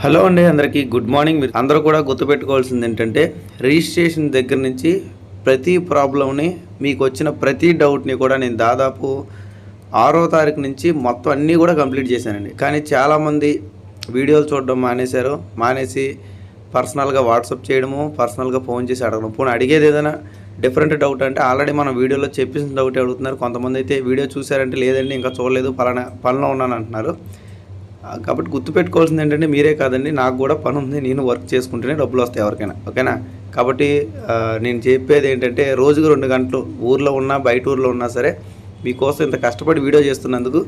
Hello అండి అందరికీ good morning. మీరు అందరూ కూడా గుర్తుపెట్టుకోవాల్సింది ఏంటంటే రిజిస్ట్రేషన్ దగ్గర నుంచి ప్రతి ప్రాబ్లమ్ని మీకు వచ్చిన ప్రతి డౌట్ని కూడా నేను దాదాపు ఆరో తారీఖు నుంచి మొత్తం అన్నీ కూడా కంప్లీట్ చేశానండి. కానీ చాలామంది వీడియోలు చూడడం మానేశారు. మానేసి పర్సనల్గా వాట్సాప్ చేయడము పర్సనల్గా ఫోన్ చేసి అడగడం. పోనీ అడిగేది ఏదైనా డిఫరెంట్ డౌట్ అంటే ఆల్రెడీ మనం వీడియోలో చెప్పేసిన డౌట్ అడుగుతున్నారు. కొంతమంది అయితే వీడియో చూసారంటే లేదండి ఇంకా చూడలేదు పలానా పనిలో ఉన్నాను అంటున్నారు. కాబట్టి గుర్తుపెట్టుకోవాల్సింది ఏంటంటే మీరే కాదండి నాకు కూడా పని ఉంది నేను వర్క్ చేసుకుంటేనే డబ్బులు వస్తాయి ఎవరికైనా ఓకేనా? కాబట్టి నేను చెప్పేది ఏంటంటే రోజుకు రెండు గంటలు ఊర్లో ఉన్నా బయట ఊర్లో ఉన్నా సరే మీకోసం ఇంత కష్టపడి వీడియో చేస్తున్నందుకు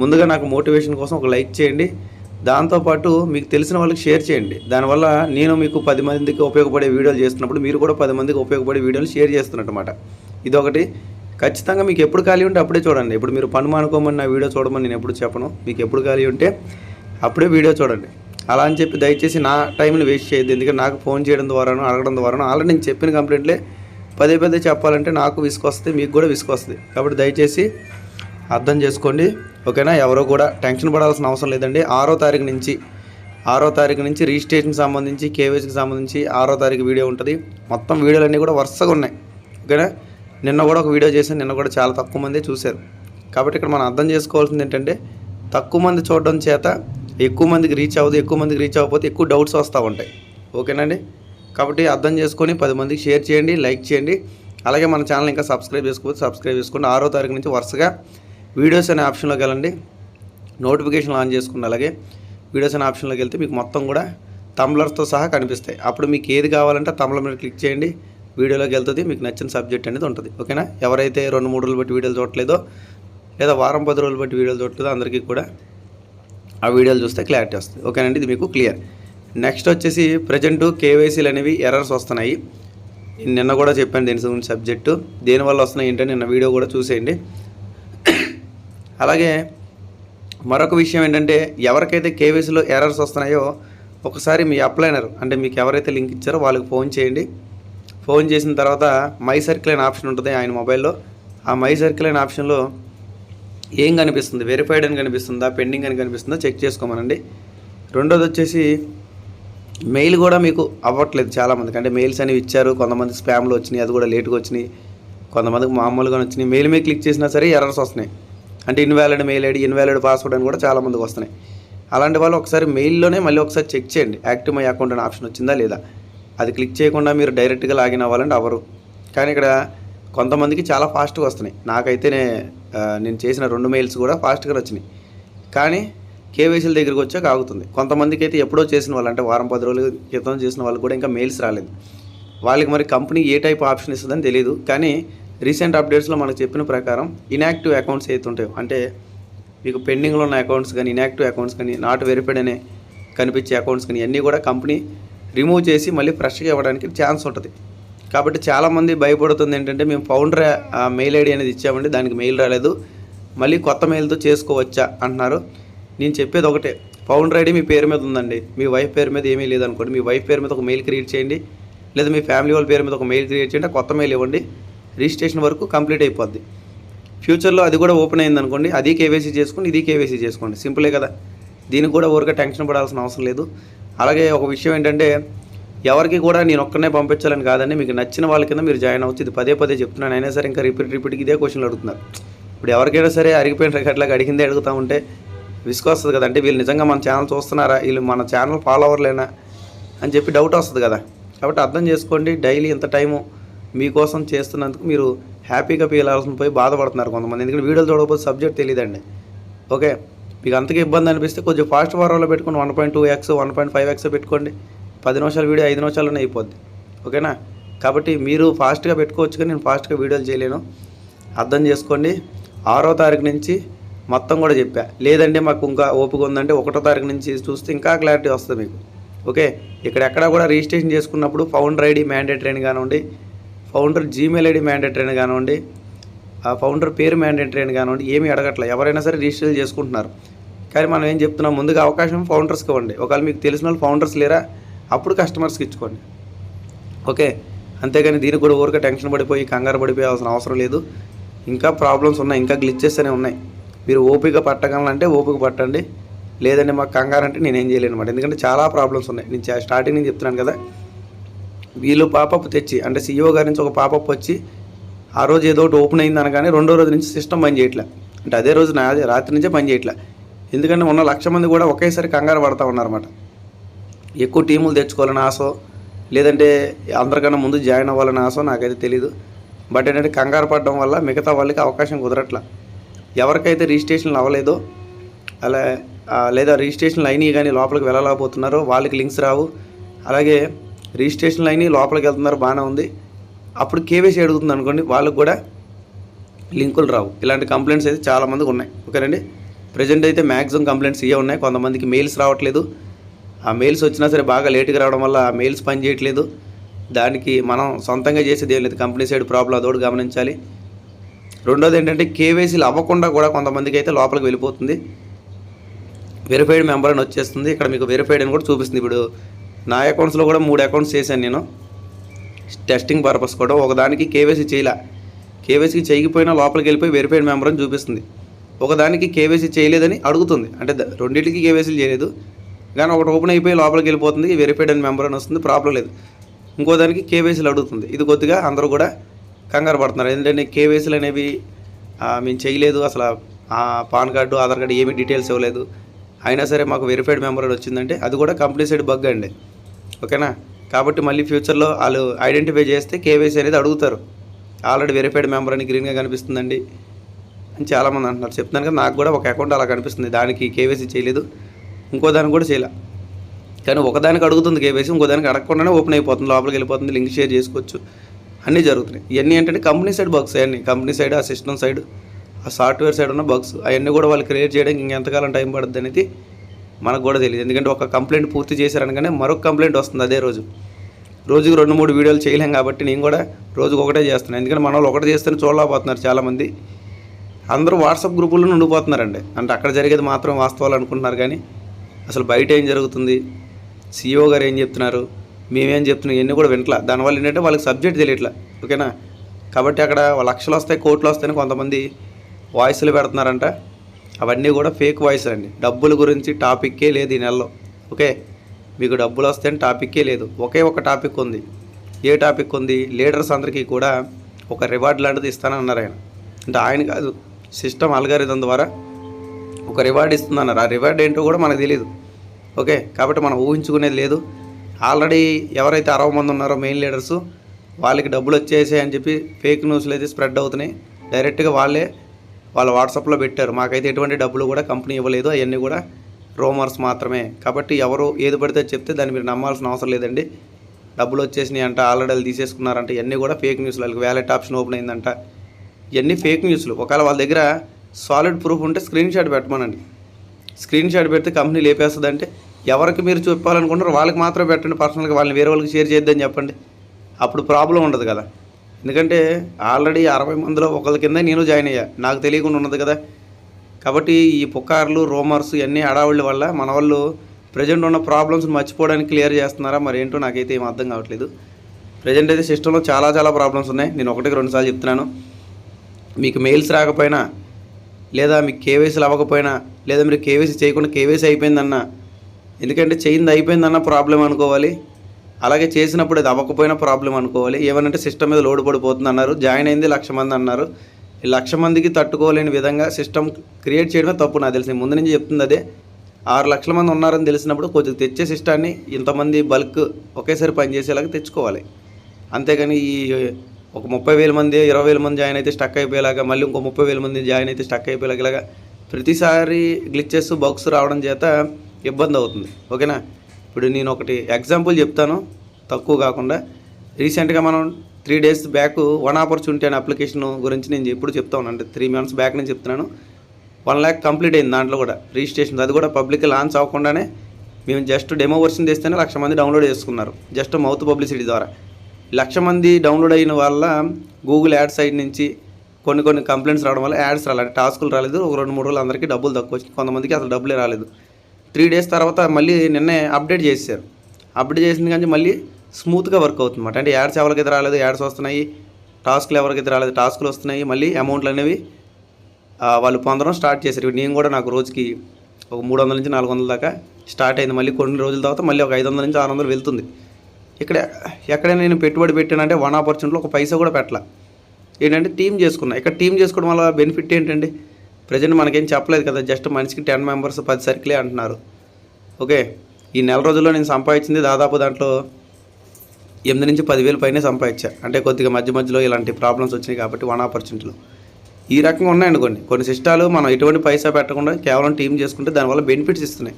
ముందుగా నాకు మోటివేషన్ కోసం ఒక లైక్ చేయండి దాంతోపాటు మీకు తెలిసిన వాళ్ళకి షేర్ చేయండి. దానివల్ల నేను మీకు పది మందికి ఉపయోగపడే వీడియోలు చేస్తున్నప్పుడు మీరు కూడా పది మందికి ఉపయోగపడే వీడియోలు షేర్ చేస్తున్నట్టమాట. ఇదొకటి. ఖచ్చితంగా మీకు ఎప్పుడు ఖాళీ ఉంటే అప్పుడే చూడండి. ఇప్పుడు మీరు పని మానుకోమని నా వీడియో చూడమని నేను ఎప్పుడు చెప్పను. మీకు ఎప్పుడు ఖాళీ ఉంటే అప్పుడే వీడియో చూడండి. అలా అని చెప్పి దయచేసి నా టైంని వేస్ట్ చేయొద్దు. ఎందుకంటే నాకు ఫోన్ చేయడం ద్వారాను అడగడం ద్వారాను ఆల్రెడీ నేను చెప్పిన కంప్లైంట్లే పదే పదే చెప్పాలంటే నాకు విసుకొస్తుంది మీకు కూడా విసుకొస్తుంది. కాబట్టి దయచేసి అర్థం చేసుకోండి. ఓకేనా? ఎవరో కూడా టెన్షన్ పడాల్సిన అవసరం లేదండి. ఆరో తారీఖు నుంచి ఆరో తారీఖు నుంచి రిజిస్ట్రేషన్కి సంబంధించి కేవైసీకి సంబంధించి ఆరో తారీఖు వీడియో ఉంటుంది. మొత్తం వీడియోలన్నీ కూడా వరుసగా ఉన్నాయి. ఓకేనా? నిన్న కూడా ఒక వీడియో చేశాను నిన్న కూడా చాలా తక్కువ మంది చూశారు. కాబట్టి ఇక్కడ మనం అర్థం చేసుకోవాల్సింది ఏంటంటే తక్కువ మంది చూడడం చేత ఎక్కువ మందికి రీచ్ అవ్వదు ఎక్కువ మందికి రీచ్ అవ్వకపోతే ఎక్కువ డౌట్స్ వస్తూ ఉంటాయి. ఓకేనండి కాబట్టి అర్థం చేసుకొని పది మందికి షేర్ చేయండి లైక్ చేయండి. అలాగే మన ఛానల్ ఇంకా సబ్స్క్రైబ్ చేసుకోవచ్చు సబ్స్క్రైబ్ చేసుకోండి. ఆరో తారీఖు నుంచి వరుసగా వీడియోస్ అనే ఆప్షన్లోకి వెళ్ళండి. నోటిఫికేషన్ ఆన్ చేసుకోండి అలాగే వీడియోస్ అనే ఆప్షన్లోకి వెళ్తే మీకు మొత్తం కూడా తమ్లర్స్తో సహా కనిపిస్తాయి. అప్పుడు మీకు ఏది కావాలంటే తమ్లర్ మీద క్లిక్ చేయండి. వీడియోలోకి వెళ్తుంది మీకు నచ్చిన సబ్జెక్ట్ అనేది ఉంటుంది. ఓకేనా? ఎవరైతే రెండు మూడు రోజులు బట్టి వీడియోలు చూడలేదో లేదా వారం పది రోజులు బట్టి వీడియోలు చూడట్లేదో అందరికీ కూడా ఆ వీడియోలు చూస్తే క్లారిటీ వస్తుంది. ఓకేనండి ఇది మీకు క్లియర్ నెక్స్ట్ వచ్చేసి ప్రజెంట్ కేవైసీలు అనేవి ఎర్రర్స్ వస్తున్నాయి. నిన్న కూడా చెప్పాను దీని గురించి సబ్జెక్టు దేనివల్ల వస్తున్నాయి ఏంటంటే నిన్న వీడియో కూడా చూసేయండి. అలాగే మరొక విషయం ఏంటంటే ఎవరికైతే కేవైసీలో ఎర్రర్స్ వస్తున్నాయో ఒకసారి మీ అప్లైనర్ అంటే మీకు ఎవరైతే లింక్ ఇచ్చారో వాళ్ళకి ఫోన్ చేయండి. ఫోన్ చేసిన తర్వాత మై సర్కిల్ అనే ఆప్షన్ ఉంటుంది ఆయన మొబైల్లో. ఆ మై సర్కిల్ అనే ఆప్షన్లో ఏం కనిపిస్తుంది? వెరిఫైడ్ అని కనిపిస్తుందా? పెండింగ్ అని కనిపిస్తుందా? చెక్ చేసుకోమనండి. రెండోది వచ్చేసి మెయిల్ కూడా మీకు అవ్వట్లేదు చాలామందికి. అంటే మెయిల్స్ అనేవి ఇచ్చారు కొంతమంది స్పామ్లు వచ్చినాయి అది కూడా లేట్గా వచ్చినాయి కొంతమందికి మామూలుగా వచ్చినాయి. మెయిల్ మీద క్లిక్ చేసినా సరే ఎర్రర్స్ వస్తున్నాయి. అంటే invalid mail ID invalid password అని కూడా చాలామందికి వస్తున్నాయి. అలాంటి వాళ్ళు ఒకసారి మెయిల్లోనే మళ్ళీ ఒకసారి చెక్ చేయండి. యాక్టివ్ మై అకౌంట్ అనే ఆప్షన్ వచ్చిందా లేదా? అది క్లిక్ చేయకుండా మీరు డైరెక్ట్గా లాగిన్ అవ్వాలంటే అవ్వరు. కానీ ఇక్కడ కొంతమందికి చాలా ఫాస్ట్గా వస్తున్నాయి. నాకైతేనే నేను చేసిన రెండు మెయిల్స్ కూడా ఫాస్ట్గా వచ్చినాయి. కానీ కేవైసీల దగ్గరికి వచ్చాక ఆగుతుంది. కొంతమందికి అయితే ఎప్పుడో చేసిన వాళ్ళు అంటే వారం పది రోజుల క్రితం చేసిన వాళ్ళు కూడా ఇంకా మెయిల్స్ రాలేదు. వాళ్ళకి మరి కంపెనీ ఏ టైప్ ఆప్షన్ ఇస్తుందని తెలియదు కానీ రీసెంట్ అప్డేట్స్లో మనకు చెప్పిన ప్రకారం ఇన్యాక్టివ్ అకౌంట్స్ అయితే ఉంటాయో అంటే మీకు పెండింగ్లో ఉన్న అకౌంట్స్ కానీ ఇన్యాక్టివ్ అకౌంట్స్ కానీ నాట్ వెరిఫైడ్ అనే కనిపించే అకౌంట్స్ కానీ అన్నీ కూడా కంపెనీ రిమూవ్ చేసి మళ్ళీ ఫ్రెష్గా ఇవ్వడానికి ఛాన్స్ ఉంటుంది. కాబట్టి చాలామంది భయపడుతుంది ఏంటంటే మేము ఫౌండర్ మెయిల్ ఐడి అనేది ఇచ్చామండి దానికి మెయిల్ రాలేదు. మళ్ళీ కొత్త మెయిల్తో చేసుకోవచ్చా అంటున్నారు. నేను చెప్పేది ఒకటే ఫౌండర్ ఐడి మీ పేరు మీద ఉందండి. మీ వైఫ్ పేరు మీద ఏమీ లేదనుకోండి. మీ వైఫ్ పేరు మీద ఒక మెయిల్ క్రియేట్ చేయండి. లేదా మీ ఫ్యామిలీ వాళ్ళ పేరు మీద ఒక మెయిల్ క్రియేట్ చేయండి కొత్త మెయిల్ ఇవ్వండి. రిజిస్ట్రేషన్ వరకు కంప్లీట్ అయిపోద్ది. ఫ్యూచర్లో అది కూడా ఓపెన్ అయింది అనుకోండి అది కేవైసీ చేసుకోండి ఇది కేవైసీ చేసుకోండి. సింపులే కదా. దీనికి కూడా ఊరికే టెన్షన్ పడాల్సిన అవసరం లేదు. అలాగే ఒక విషయం ఏంటంటే ఎవరికి కూడా నేను ఒక్కనే పంపించాలని కాదండి. మీకు నచ్చిన వాళ్ళ కింద మీరు జాయిన్ అవచ్చు ఇది పదే పదే చెప్తున్నాను. అయినా సరే ఇంకా రిపీట్ రిపీట్కి ఇదే క్వశ్చన్లు అడుగుతున్నారు. ఇప్పుడు ఎవరికైనా సరే అరిగిపోయిన రికార్డులకు అడిగిందే అడుగుతూ ఉంటే విసుకొస్తుంది కదా. అంటే వీళ్ళు నిజంగా మన ఛానల్ చూస్తున్నారా? వీళ్ళు మన ఛానల్ ఫాలోవర్లేనా? అని చెప్పి డౌట్ వస్తుంది కదా. కాబట్టి అర్థం చేసుకోండి. డైలీ ఇంత టైము మీకోసం చేస్తున్నందుకు మీరు హ్యాపీగా ఫీల్ అవ్వాల్సిన పోయి బాధపడుతున్నారు కొంతమంది. ఎందుకంటే వీడియోలు చూడకపోతే సబ్జెక్ట్ తెలియదండి ఓకే? మీకు అంతగా ఇబ్బంది అనిపిస్తే కొంచెం ఫాస్ట్ ఫార్వర్డ్లో పెట్టుకుని one point two X one point five X పెట్టుకోండి. పది నిమిషాల వీడియో ఐదు నిమిషాల్లోనే అయిపోద్ది. ఓకేనా? కాబట్టి మీరు ఫాస్ట్గా పెట్టుకోవచ్చు కానీ నేను ఫాస్ట్గా వీడియోలు చేయలేను. అర్థం చేసుకోండి. ఆరో తారీఖు నుంచి మొత్తం కూడా చెప్పా. లేదంటే మాకు ఇంకా ఓపిక ఉందంటే ఒకటో తారీఖు నుంచి చూస్తే ఇంకా క్లారిటీ వస్తుంది మీకు. ఓకే? ఇక్కడెక్కడ కూడా రిజిస్ట్రేషన్ చేసుకున్నప్పుడు ఫౌండర్ ఐడి మ్యాండేటరీ అని కానివ్వండి ఫౌండర్ జీమెయిల్ ఐడి మ్యాండేటరీ అని కానివ్వండి ఆ ఫౌండర్ పేరు మ్యాండేటరీ అని కానివ్వండి ఏమీ అడగట్లే. ఎవరైనా సరే రిజిస్టర్ చేసుకుంటున్నారు. కానీ మనం ఏం చెప్తున్నాం? ముందుగా అవకాశం ఫౌండర్స్కి ఇవ్వండి. ఒకవేళ మీకు తెలిసిన వాళ్ళు ఫౌండర్స్ లేరా? అప్పుడు కస్టమర్స్కి ఇచ్చుకోండి. ఓకే? అంతేగాని దీనికి కూడా ఊరికే టెన్షన్ పడిపోయి కంగారు పడిపోయాల్సిన అవసరం లేదు. ఇంకా ప్రాబ్లమ్స్ ఉన్నాయి ఇంకా గ్లిచెస్ అనేవి ఉన్నాయి. మీరు ఓపిక పట్టగలంటే ఓపిక పట్టండి. లేదంటే మాకు కంగారు అంటే నేనేం చేయలేను అనమాట ఎందుకంటే చాలా ప్రాబ్లమ్స్ ఉన్నాయి. నేను స్టార్టింగ్ నుంచి చెప్తున్నాను కదా. వీళ్ళు పాపప్ తెచ్చి అంటే సీఈఓ గారి నుంచి ఒక పాపప్ వచ్చి ఆ రోజు ఏదో ఒకటి ఓపెన్ అయింది అనగానే రెండో రోజు నుంచి సిస్టమ్ పని చేయట్లే. అంటే అదే రోజు నా రాత్రి నుంచే పని చేయట్లే. ఎందుకంటే ఉన్న లక్ష మంది కూడా ఒకేసారి కంగారు పడతా ఉన్నారన్నమాట. ఎక్కువ టీములు తెచ్చుకోవాలని ఆశో లేదంటే అందరికన్నా ముందు జాయిన్ అవ్వాలని ఆశ నాకైతే తెలీదు. బట్ ఏంటంటే కంగారు పడడం వల్ల మిగతా వాళ్ళకి అవకాశం కుదరట్లా. ఎవరికైతే రిజిస్ట్రేషన్లు అవ్వలేదో అలా లేదా రిజిస్ట్రేషన్లు అయినాయి కానీ లోపలికి వెళ్ళలేకపోతున్నారో వాళ్ళకి లింక్స్ రావు. అలాగే రిజిస్ట్రేషన్లు అయినాయి లోపలికి వెళ్తున్నారు బాగానే ఉంది. అప్పుడు కేవైసీ అడుగుతుంది అనుకోండి వాళ్ళకి కూడా లింకులు రావు. ఇలాంటి కంప్లైంట్స్ అయితే చాలామందికి ఉన్నాయి. ఓకేనండి? ప్రజెంట్ అయితే మ్యాక్సిమం కంప్లైంట్స్ ఇవే ఉన్నాయి. కొంతమందికి మెయిల్స్ రావట్లేదు. ఆ మెయిల్స్ వచ్చినా సరే బాగా లేట్గా రావడం వల్ల ఆ మెయిల్స్ పనిచేయట్లేదు దానికి మనం సొంతంగా చేసేది ఏం లేదు. కంపెనీ సైడ్ ప్రాబ్లం అదోడు గమనించాలి. రెండోది ఏంటంటే కేవైసీలు అవ్వకుండా కూడా కొంతమందికి అయితే లోపలికి వెళ్ళిపోతుంది. వెరిఫైడ్ మెంబర్ అని వచ్చేస్తుంది. ఇక్కడ మీకు వెరిఫైడ్ అని కూడా చూపిస్తుంది. ఇప్పుడు నా అకౌంట్స్లో కూడా మూడు అకౌంట్స్ చేశాను నేను. టెస్టింగ్ పర్పస్ కూడా. ఒకదానికి కేవైసీ చేయలే. కేవైసీ చేయకపోయినా లోపలికి వెళ్ళిపోయి వెరిఫైడ్ మెంబర్ అని చూపిస్తుంది. ఒకదానికి కేవైసీ చేయలేదని అడుగుతుంది. అంటే ద- రెండింటికి కేవైసీలు చేయలేదు. కానీ ఒకటి ఓపెన్ అయిపోయి లోపలికి వెళ్ళిపోతుంది వెరిఫైడ్ అని మెంబర్ అని వస్తుంది ప్రాబ్లం లేదు. ఇంకో దానికి కేవైసీలు అడుగుతుంది. ఇది కొద్దిగా అందరూ కూడా కంగారు పడుతున్నారు. ఎందుకంటే కేవైసీలు అనేవి మేము చేయలేదు అసలు. ఆ పాన్ కార్డు ఆధార్ కార్డు ఏమీ డీటెయిల్స్ ఇవ్వలేదు. అయినా సరే మాకు వెరిఫైడ్ మెంబర్ అని వచ్చిందంటే అది కూడా కంపెనీ సైడ్ బగ్ అండి. ఓకేనా? కాబట్టి మళ్ళీ ఫ్యూచర్లో వాళ్ళు ఐడెంటిఫై చేస్తే కేవైసీ అనేది అడుగుతారు. ఆల్రెడీ వెరిఫైడ్ మెంబర్ అని గ్రీన్గా కనిపిస్తుందండి. అని చాలామంది అంటున్నారు. చెప్తున్నాను కదా నాకు కూడా ఒక అకౌంట్ అలా కనిపిస్తుంది. దానికి కేవైసీ చేయలేదు. ఇంకో దానికి కూడా చేయలే. కానీ ఒకదానికి అడుగుతుంది కేవైసీ ఇంకో దానికి అడగకుండానే ఓపెన్ అయిపోతుంది లోపలికి వెళ్ళిపోతుంది లింక్ షేర్ చేసుకోవచ్చు. అన్నీ జరుగుతున్నాయి. ఇవన్నీ ఏంటంటే కంపెనీ సైడ్ బగ్స్ అవన్నీ కంపెనీ సైడ్ ఆ సిస్టమ్ సైడ్ ఆ సాఫ్ట్వేర్ సైడ్ ఉన్న బగ్స్ అవన్నీ కూడా వాళ్ళు క్రియేట్ చేయడానికి ఇంకెంతకాలం టైం పడుతుంది అనేది మనకు కూడా తెలియదు. ఎందుకంటే ఒక కంప్లైంట్ పూర్తి చేశారనగానే మరొక కంప్లైంట్ వస్తుంది అదే రోజు. రోజుకి రెండు మూడు వీడియోలు చేయలేం కాబట్టి నేను కూడా రోజుకి ఒకటే చేస్తున్నాను ఎందుకంటే మన వాళ్ళు ఒకటే చేస్తేనే చూడలేకపోతున్నారు చాలామంది. అందరూ వాట్సాప్ గ్రూపుల్లో ఉండిపోతున్నారండి. అంటే అక్కడ జరిగేది మాత్రం వాస్తవాలు అనుకుంటున్నారు కానీ అసలు బయట ఏం జరుగుతుంది? సీఈఓ గారు ఏం చెప్తున్నారు? మేమేం చెప్తున్నాం? ఇవన్నీ కూడా వింటలా దానివల్ల ఏంటంటే వాళ్ళకి సబ్జెక్ట్ తెలియట్లా. ఓకేనా? కాబట్టి అక్కడ లక్షలు వస్తాయి కోట్లు వస్తాయని కొంతమంది వాయిస్లు పెడుతున్నారంట. అవన్నీ కూడా ఫేక్ వాయిస్ అండి. డబ్బుల గురించి టాపిక్కే లేదు ఈ నెలలో. ఓకే? మీకు డబ్బులు వస్తాయని టాపిక్కే లేదు. ఒకే ఒక టాపిక్ ఉంది. ఏ టాపిక్ ఉంది? లీడర్స్ అందరికీ కూడా ఒక రివార్డ్ లాంటిది ఇస్తానన్నారు ఆయన. అంటే ఆయన కాదు. సిస్టమ్ అల్గారిథం ద్వారా ఒక రివార్డ్ ఇస్తుందన్నారు. ఆ రివార్డ్ ఏంటో కూడా మనకు తెలియదు ఓకే? కాబట్టి మనం ఊహించుకునేది లేదు. ఆల్రెడీ ఎవరైతే అరవై మంది ఉన్నారో మెయిన్ లీడర్స్ వాళ్ళకి డబ్బులు వచ్చేసాయి అని చెప్పి ఫేక్ న్యూస్లు అయితే స్ప్రెడ్ అవుతున్నాయి. డైరెక్ట్గా వాళ్ళే వాళ్ళ వాట్సాప్లో పెట్టారు. మాకైతే ఎటువంటి డబ్బులు కూడా కంపెనీ ఇవ్వలేదు. అవన్నీ కూడా రోమర్స్ మాత్రమే. కాబట్టి ఎవరు ఏది పడితే చెప్తే దాన్ని మీరు నమ్మాల్సిన అవసరం లేదండి. డబ్బులు వచ్చేసినాయి అంట ఆల్రెడీ వాళ్ళు తీసేసుకున్నారంట. ఇవన్నీ కూడా ఫేక్ న్యూస్లు వాళ్ళకి వ్యాలెట్ ఆప్షన్ ఓపెన్ అయిందంట. ఇవన్నీ ఫేక్ న్యూస్లు ఒకవేళ వాళ్ళ దగ్గర సాలిడ్ ప్రూఫ్ ఉంటే స్క్రీన్ షాట్ పెట్టమనండి. స్క్రీన్ షాట్ పెడితే కంపెనీ లేపేస్తుందంటే ఎవరికి మీరు చెప్పాలనుకుంటారో వాళ్ళకి మాత్రమే పెట్టండి. పర్సనల్గా వాళ్ళని వేరే వాళ్ళకి షేర్ చేయొద్దని చెప్పండి. అప్పుడు ప్రాబ్లం ఉండదు కదా. ఎందుకంటే ఆల్రెడీ అరవై మందిలో ఒకరి కింద నేను జాయిన్ అయ్యా. నాకు తెలియకుండా ఉన్నది కదా. కాబట్టి ఈ పుకార్లు రూమర్స్ ఇవన్నీ అడావుళ్ళ వల్ల మన వాళ్ళు ప్రజెంట్ ఉన్న ప్రాబ్లమ్స్ మర్చిపోవడానికి క్లియర్ చేస్తున్నారా? మరి ఏంటో నాకైతే ఏం అర్థం కావట్లేదు. ప్రజెంట్ అయితే సిస్టంలో చాలా చాలా ప్రాబ్లమ్స్ ఉన్నాయి. నేను ఒకటికి రెండుసార్లు చెప్తున్నాను. మీకు మెయిల్స్ రాకపోయినా లేదా మీకు కేవైసీలు అవ్వకపోయినా లేదా మీరు కేవైసీ చేయకుండా కేవైసీ అయిపోయిందన్న ఎందుకంటే చేయింది అయిపోయిందన్న ప్రాబ్లం అనుకోవాలి. అలాగే చేసినప్పుడు అది అవ్వకపోయినా ప్రాబ్లం అనుకోవాలి. ఏమనంటే సిస్టమ్ మీద లోడ్ పడిపోతుంది అన్నారు జాయిన్ అయింది లక్ష మంది అన్నారు. ఈ లక్ష మందికి తట్టుకోలేని విధంగా సిస్టమ్ క్రియేట్ చేయడమే తప్పు నాకు తెలిసి. ముందు నుంచి చెప్తుంది అదే. ఆరు లక్షల మంది ఉన్నారని తెలిసినప్పుడు కొంచెం తెచ్చే సిస్టాన్ని ఇంతమంది బల్క్ ఒకేసారి పనిచేసేలాగా తెచ్చుకోవాలి. అంతేగాని ఈ ఒక ముప్పై వేల మంది ఇరవై వేల మంది జాయిన్ అయితే స్టక్ అయిపోయేలాగా మళ్ళీ ఇంకో ముప్పై వేల మంది జాయిన్ అయితే స్టక్ అయిపోయేలాగా ప్రతిసారి గ్లిచెస్ బగ్స్ రావడం చేత ఇబ్బంది అవుతుంది. ఓకేనా? ఇప్పుడు నేను ఒకటి ఎగ్జాంపుల్ చెప్తాను. తక్కువ కాకుండా రీసెంట్గా మనం three days back one opportunity అనే అప్లికేషన్ గురించి నేను ఎప్పుడు చెప్తా ఉన్నాను. అంటే త్రీ మంత్స్ బ్యాక్ నేను చెప్తున్నాను. వన్ ల్యాక్ కంప్లీట్ అయింది దాంట్లో కూడా రిజిస్ట్రేషన్ అది కూడా పబ్లిక్ లాంచ్ అవ్వకుండానే మేము జస్ట్ డెమో వర్షన్ తెస్తేనే లక్ష మంది డౌన్లోడ్ చేసుకున్నారు. జస్ట్ మౌత్ పబ్లిసిటీ ద్వారా. లక్ష మంది డౌన్లోడ్ అయిన వల్ల గూగుల్ యాడ్ సైడ్ నుంచి కొన్ని కొన్ని కంప్లైంట్స్ రావడం వల్ల యాడ్స్ రాలేదు టాస్కులు రాలేదు. ఒక రెండు మూడు రోజులు అందరికీ డబ్బులు తక్కువ వచ్చింది కొంతమందికి అసలు డబ్బులే రాలేదు. త్రీ డేస్ తర్వాత మళ్ళీ నిన్నే అప్డేట్ చేశారు. అప్డేట్ చేసింది కానీ మళ్ళీ స్మూత్గా వర్క్ అవుతుందన్నమాట. అంటే యాడ్స్ ఎవరికైతే రాలేదు యాడ్స్ వస్తున్నాయి టాస్క్లు ఎవరికైతే రాలేదు టాస్క్లు వస్తున్నాయి మళ్ళీ అమౌంట్లు అనేవి వాళ్ళు పొందడం స్టార్ట్ చేశారు. నేను కూడా నాకు రోజుకి ఒక మూడు వందల నుంచి నాలుగు వందల దాకా స్టార్ట్ అయింది. మళ్ళీ కొన్ని రోజుల తర్వాత మళ్ళీ ఒక ఐదు వందల నుంచి ఆరు వందలు వెళ్తుంది. ఇక్కడ ఎక్కడైనా నేను పెట్టుబడి పెట్టానంటే వన్ ఆపర్చునిటీలో ఒక పైసా కూడా పెట్టాల. ఏంటంటే టీం చేసుకున్నా. ఇక్కడ టీం చేసుకోవడం వల్ల బెనిఫిట్ ఏంటండి? ప్రజెంట్ మనకేం చెప్పలేదు కదా జస్ట్ మనిషికి టెన్ మెంబర్స్ పది సర్కిలే అంటున్నారు. ఓకే? ఈ నెల రోజుల్లో నేను సంపాదించింది దాదాపు దాంట్లో ఎనిమిది నుంచి పదివేలు పైనే సంపాదించా. అంటే కొద్దిగా మధ్య మధ్యలో ఇలాంటి ప్రాబ్లమ్స్ వచ్చినాయి కాబట్టి వన్ ఆపర్చునిటీలో. ఈ రకంగా ఉన్నాయండి కొన్ని కొన్ని సిస్టాలు మనం ఎటువంటి పైసా పెట్టకుండా కేవలం టీం చేసుకుంటే దానివల్ల బెనిఫిట్స్ ఇస్తున్నాయి.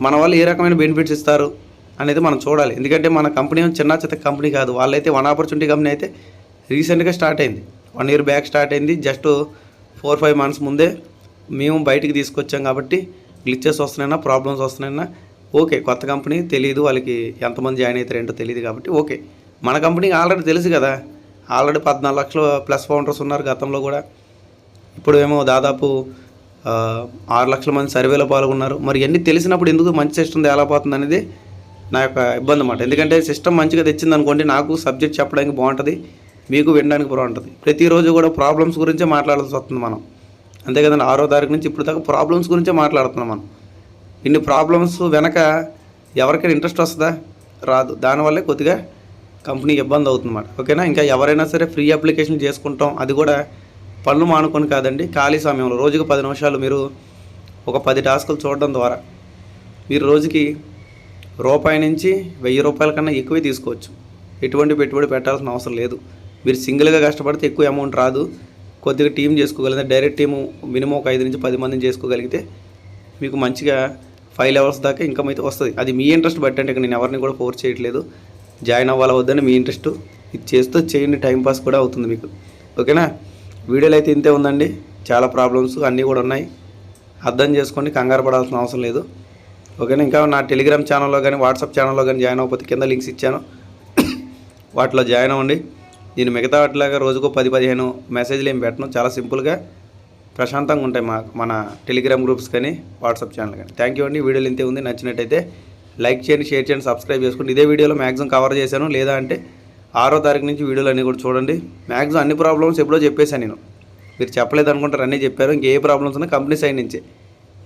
మన వాళ్ళు ఏ రకమైన బెనిఫిట్స్ ఇస్తారు? అనేది మనం చూడాలి. ఎందుకంటే మన కంపెనీ చిన్న చిన్న కంపెనీ కాదు. వాళ్ళైతే వన్ ఆపర్చునిటీ కంపెనీ అయితే రీసెంట్గా స్టార్ట్ అయింది. వన్ ఇయర్ బ్యాక్ స్టార్ట్ అయింది. జస్ట్ ఫోర్ ఫైవ్ మంత్స్ ముందే మేము బయటికి తీసుకొచ్చాం కాబట్టి గ్లిచెస్ వస్తున్నాయినా ప్రాబ్లమ్స్ వస్తున్నాయినా ఓకే కొత్త కంపెనీ తెలియదు వాళ్ళకి ఎంతమంది జాయిన్ అవుతారు ఏంటో తెలియదు కాబట్టి ఓకే మన కంపెనీకి ఆల్రెడీ తెలుసు కదా. ఆల్రెడీ పద్నాలుగు లక్షలు ప్లస్ ఫౌండర్స్ ఉన్నారు గతంలో కూడా. ఇప్పుడు ఏమో దాదాపు ఆరు లక్షల మంది సర్వేలో పాల్గొన్నారు. మరి ఇవన్నీ తెలిసినప్పుడు ఎందుకు మంచి సిస్టమ్ ఎలా పోతుంది అనేది నా యొక్క ఇబ్బంది అన్నమాట. ఎందుకంటే సిస్టమ్ మంచిగా తెచ్చింది అనుకోండి నాకు సబ్జెక్ట్ చెప్పడానికి బాగుంటుంది మీకు వినడానికి బాగుంటుంది. ప్రతిరోజు కూడా ప్రాబ్లమ్స్ గురించే మాట్లాడాల్సి వస్తుంది మనం. అంతే కదండి ఆరో తారీఖు నుంచి ఇప్పుడు దాకా ప్రాబ్లమ్స్ గురించే మాట్లాడుతున్నాం మనం. ఇన్ని ప్రాబ్లమ్స్ వెనక ఎవరికైనా ఇంట్రెస్ట్ వస్తుందా? రాదు. దానివల్లే కొద్దిగా కంపెనీకి ఇబ్బంది అవుతుందన్నమాట ఓకేనా ఇంకా ఎవరైనా సరే ఫ్రీ అప్లికేషన్ చేసుకుంటాం అది కూడా పనులు మానుకొని కాదండి ఖాళీ సమయంలో. రోజుకు పది నిమిషాలు మీరు ఒక పది టాస్కులు చూడడం ద్వారా. మీరు రోజుకి రూపాయి నుంచి వెయ్యి రూపాయల కన్నా ఎక్కువే తీసుకోవచ్చు. ఎటువంటి పెట్టుబడి పెట్టాల్సిన అవసరం లేదు. మీరు సింగిల్గా కష్టపడితే ఎక్కువ అమౌంట్ రాదు. కొద్దిగా టీం చేసుకోగలిగితే డైరెక్ట్ టీము మినిమం ఒక ఐదు నుంచి పది మందిని చేసుకోగలిగితే మీకు మంచిగా ఫైవ్ లెవెల్స్ దాకా ఇన్కమ్ అయితే వస్తుంది. అది మీ ఇంట్రెస్ట్ బట్టి అంటే నేను ఎవరిని కూడా ఫోర్స్ చేయట్లేదు. జాయిన్ అవ్వాలా వద్దని మీ ఇంట్రెస్ట్. ఇది చేస్తూ చేయండి టైంపాస్ కూడా అవుతుంది మీకు. ఓకేనా? వీడియోలు అయితే ఇంతే ఉందండి. చాలా ప్రాబ్లమ్స్ అన్నీ కూడా ఉన్నాయి. అర్థం చేసుకోండి కంగారు పడాల్సిన అవసరం లేదు. ఓకేనా? ఇంకా నా టెలిగ్రామ్ ఛానల్లో కానీ వాట్సాప్ ఛానల్లో కానీ జాయిన్ అవ్వకపోతే కింద లింక్స్ ఇచ్చాను. వాటిలో జాయిన్ అవ్వండి. నేను మిగతా వాటిలాగా రోజుకు పది పదిహేను మెసేజ్లు ఏం పెట్టను. చాలా సింపుల్గా ప్రశాంతంగా ఉంటాయి మా మన టెలిగ్రామ్ గ్రూప్స్ కానీ వాట్సాప్ ఛానల్ కానీ. థ్యాంక్ యూ అండి. వీడియోలు ఇంతే ఉంది. నచ్చినట్టయితే లైక్ చేయండి షేర్ చేయండి సబ్స్క్రైబ్ చేసుకోండి. ఇదే వీడియోలో మ్యాక్సిమం కవర్ చేశాను. లేదా అంటే ఆరో తారీఖు నుంచి వీడియోలు అన్నీ కూడా చూడండి. మ్యాక్సిమం అన్ని ప్రాబ్లమ్స్ ఎప్పుడో చెప్పేశాను నేను. మీరు చెప్పలేదు అనుకుంటారు అన్నీ చెప్పారు. ఇంకే ప్రాబ్లమ్స్ ఉన్నా కంపెనీ సైడ్ నుంచే.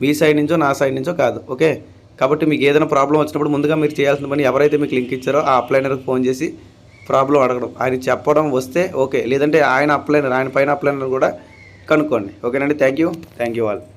మీ సైడ్ నుంచో నా సైడ్ నుంచో కాదు. ఓకే? కాబట్టి మీకు ఏదైనా ప్రాబ్లం వచ్చినప్పుడు ముందుగా మీరు చేయాల్సిన పని ఎవరైతే మీకు లింక్ ఇచ్చారో ఆ అప్లైనర్కి ఫోన్ చేసి ప్రాబ్లం అడగడం. ఆయన చెప్పడం వస్తే ఓకే. లేదంటే ఆయన అప్లైనర్ ఆయన పైన అప్లైనర్ కూడా కనుక్కోండి. ఓకేనండి? థ్యాంక్ యూ థ్యాంక్ యూ వాళ్ళు